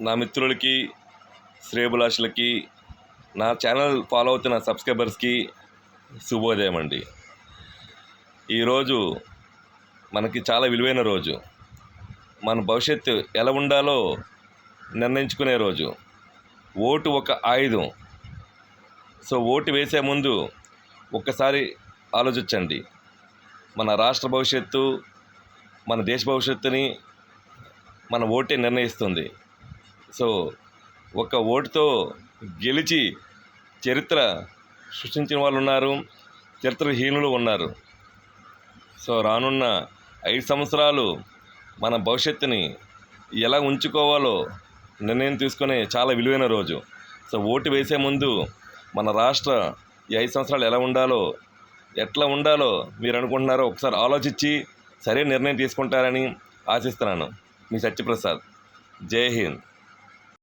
నా మిత్రులకి శ్రేయభిలాషులకి నా ఛానల్ ఫాలో అవుతున్న సబ్స్క్రైబర్స్కి శుభోదయం అండి. ఈరోజు మనకి చాలా విలువైన రోజు. మన భవిష్యత్తు ఎలా ఉండాలో నిర్ణయించుకునే రోజు. ఓటు ఒక ఆయుధం. సో ఓటు వేసే ముందు ఒక్కసారి ఆలోచించండి. మన రాష్ట్ర భవిష్యత్తు మన దేశ భవిష్యత్తుని మన ఓటే నిర్ణయిస్తుంది. సో ఒక ఓటుతో గెలిచి చరిత్ర సృష్టించిన వాళ్ళు ఉన్నారు చరిత్రహీనులు ఉన్నారు. సో రానున్న ఐదు సంవత్సరాలు మన భవిష్యత్తుని ఎలా ఉంచుకోవాలో నిర్ణయం తీసుకునే చాలా విలువైన రోజు. సో ఓటు వేసే ముందు మన రాష్ట్ర ఈ ఐదు సంవత్సరాలు ఎలా ఉండాలో ఎట్లా ఉండాలో మీరు అనుకుంటున్నారో ఒకసారి ఆలోచించి సరైన నిర్ణయం తీసుకుంటారని ఆశిస్తున్నాను. మీ సత్యప్రసాద్. జై హింద్.